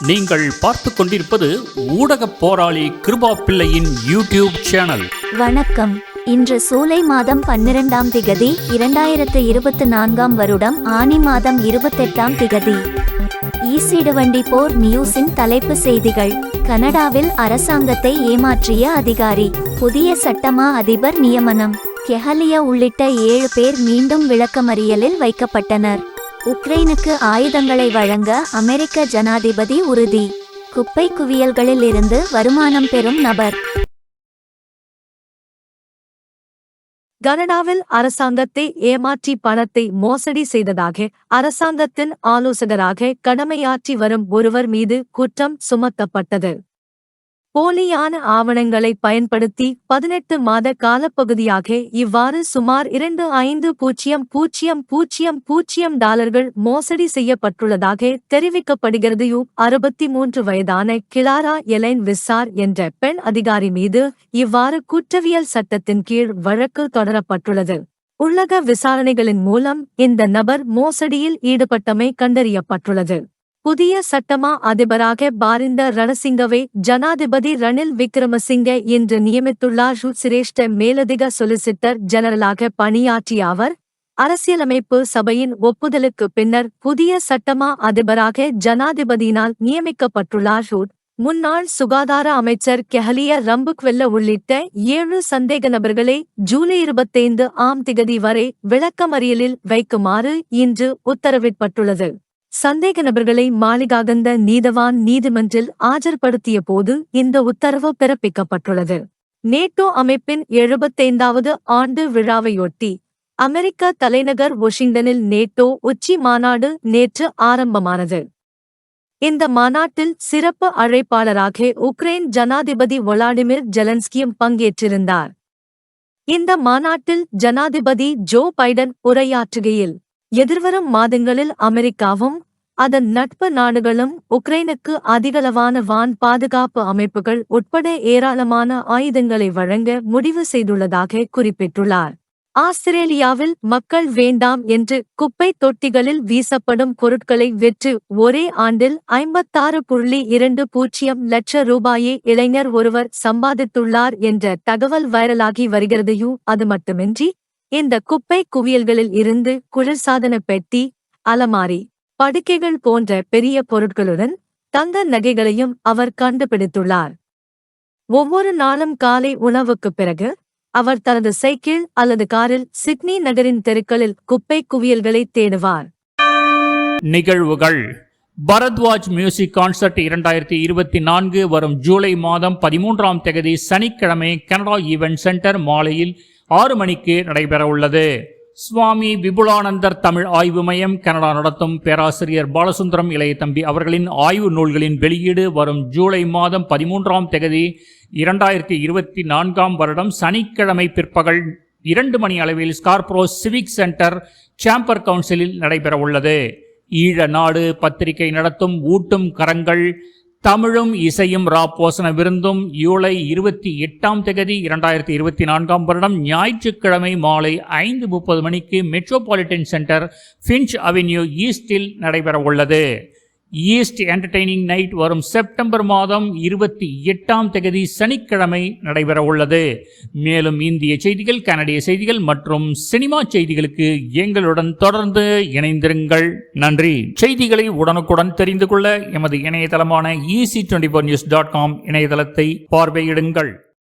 நீங்கள் பார்த்து கொண்டிருப்பது ஊடக போராளி கிருபா பிள்ளையின் யூடியூப் சேனல். வணக்கம். இன்று சூலை மாதம் பன்னிரெண்டாம் திகதி இரண்டாயிரத்து இருபத்து நான்காம் வருடம் ஆனி மாதம் இருபத்தெட்டாம் திகதி. ஈசிடுவண்டி போர் நியூஸின் தலைப்பு செய்திகள். கனடாவில் அரசாங்கத்தை ஏமாற்றிய அதிகாரி புதிய சட்டமா அதிபர் நியமனம். கெஹலிய உள்ளிட்ட ஏழு பேர் மீண்டும் விளக்கமறியலில் வைக்கப்பட்டனர். உக்ரைனுக்கு ஆயுதங்களை வழங்க அமெரிக்க ஜனாதிபதி உறுதி. குப்பை குவியல்களில் இருந்து வருமானம் பெறும் நபர். கனடாவில் அரசாங்கத்தை ஏமாற்றி பணத்தை மோசடி செய்ததாக அரசாங்கத்தின் ஆலோசகராக கடமையாற்றி வரும் ஒருவர் மீது குற்றம் சுமத்தப்பட்டது. போலியான ஆவணங்களை பயன்படுத்தி பதினெட்டு மாத காலப்பகுதியாக இவ்வாறு சுமார் இரண்டு ஐந்து பூஜ்ஜியம் பூஜ்ஜியம் பூஜ்ஜியம் பூஜ்ஜியம் டாலர்கள் மோசடி செய்யப்பட்டுள்ளதாக தெரிவிக்கப்படுகிறது. யூ அறுபத்தி மூன்று வயதான கிளாரா எலைன் விசார் என்ற பெண் அதிகாரி மீது இவ்வாறு குற்றவியல் சட்டத்தின் கீழ் வழக்கு தொடரப்பட்டுள்ளது. உள்ளக விசாரணைகளின் மூலம் இந்த நபர் மோசடியில் ஈடுபட்டமை கண்டறியப்பட்டுள்ளது. புதிய சட்டமா அதிபராக பாரிந்த ரணசிங்கவை ஜனாதிபதி ரணில் விக்ரமசிங்க இன்று நியமித்துள்ளார். சிரேஷ்ட மேலதிக சொலிசிட்டர் ஜெனரலாக பணியாற்றிய அவர் அரசியலமைப்பு சபையின் ஒப்புதலுக்கு பின்னர் புதிய சட்டமா அதிபராக ஜனாதிபதியினால் நியமிக்கப்பட்டுள்ளார். ஷூட் முன்னாள் சுகாதார அமைச்சர் கெஹலிய ரம்புக்வெல்ல உள்ளிட்ட ஏழு சந்தேக நபர்களை ஜூலை இருபத்தைந்து ஆம் திகதி வரை விளக்கமறியலில் வைக்குமாறு இன்று உத்தரவிடப்பட்டுள்ளது. சந்தேக நபர்களை மாளிகாகந்த நீதவான் நீதிமன்றில் ஆஜர்படுத்திய போது இந்த உத்தரவு பிறப்பிக்கப்பட்டுள்ளது. நேட்டோ அமைப்பின் எழுபத்தைந்தாவது ஆண்டு விழாவையொட்டி அமெரிக்க தலைநகர் வாஷிங்டனில் நேட்டோ உச்சி மாநாடு நேற்று ஆரம்பமானது. இந்த மாநாட்டில் சிறப்பு அழைப்பாளராக உக்ரைன் ஜனாதிபதி ஒலாடிமிர் ஜெலன்ஸ்கியும் பங்கேற்றிருந்தார். இந்த மாநாட்டில் ஜனாதிபதி ஜோ பைடன் உரையாற்றுகையில் எதிர்வரும் மாதங்களில் அமெரிக்காவும் அதன் நட்பு நாடுகளும் உக்ரைனுக்கு அதிகளவான வான் பாதுகாப்பு அமைப்புகள் உட்பட ஏராளமான ஆயுதங்களை வழங்க முடிவு செய்துள்ளதாக குறிப்பிட்டுள்ளார். ஆஸ்திரேலியாவில் மக்கள் வேண்டாம் என்று குப்பை தொட்டிகளில் வீசப்படும் பொருட்களை விற்று ஒரே ஆண்டில் ஐம்பத்தாறு புள்ளி இரண்டு பூஜ்ஜியம் லட்ச ரூபாயை இளைஞர் ஒருவர் சம்பாதித்துள்ளார் என்ற தகவல் வைரலாகி வருகிறதையும் அது மட்டுமின்றி இந்த குப்பை குவியல்களில் இருந்து குளிர்சாதன பெட்டி அலமாரி படுக்கைகள் போன்ற பெரிய பொருட்களுடன் தங்க நகைகளையும் அவர் கண்டுபிடித்துள்ளார். ஒவ்வொரு நாளும் காலை உணவுக்குப் பிறகு அவர் தனது சைக்கிள் அல்லது காரில் சிட்னி நகரின் தெருக்களில் குப்பை குவியல்களை தேடுவார். நிகழ்வுகள். பரத்வாஜ் மியூசிக் கான்சர்ட் இரண்டாயிரத்தி இருபத்தி நான்கு வரும் ஜூலை மாதம் பதிமூன்றாம் தேதி சனிக்கிழமை கனடா ஈவென்ட் சென்டர் மாலையில் ஆறு மணிக்கு நடைபெறவுள்ளது. சுவாமி விபுலானந்தர் தமிழ் ஆய்வு மையம் கனடா நடத்தும் பேராசிரியர் பாலசுந்தரம் இளையதம்பி அவர்களின் ஆய்வு நூல்களின் வெளியீடு வரும் ஜூலை மாதம் பதிமூன்றாம் தேதி இரண்டாயிரத்தி இருபத்தி நான்காம் வருடம் சனிக்கிழமை பிற்பகல் இரண்டு மணி அளவில் ஸ்கார்ப்ரோ சிவிக் சென்டர் சாம்பர் கவுன்சிலில் நடைபெறவுள்ளது. ஈழ நாடு பத்திரிகை நடத்தும் ஊட்டும் கரங்கள் தமிழும் இசையும் ரா போசன விருந்தும் ஜூலை இருபத்தி எட்டாம் தேதி இரண்டாயிரத்தி இருபத்தி நான்காம் வருடம் ஞாயிற்றுக்கிழமை மாலை ஐந்து முப்பது மணிக்கு மெட்ரோபாலிட்டன் சென்டர் ஃபின்ச் அவென்யூ ஈஸ்டில் நடைபெறவுள்ளது. ஈஸ்ட் என்டர்டெய்னிங் நைட் வரும் செப்டம்பர் மாதம் இருபத்தி எட்டாம் தேதி சனிக்கிழமை நடைபெறவுள்ளது மேலும் இந்திய செய்திகள் கனடிய செய்திகள் மற்றும் சினிமா செய்திகளுக்கு எங்களுடன் தொடர்ந்து இணைந்திருங்கள். நன்றி. செய்திகளை உடனுக்குடன் தெரிந்து கொள்ள எமது இணையதளமான EC twenty four news dot com இணையதளத்தை பார்வையிடுங்கள்.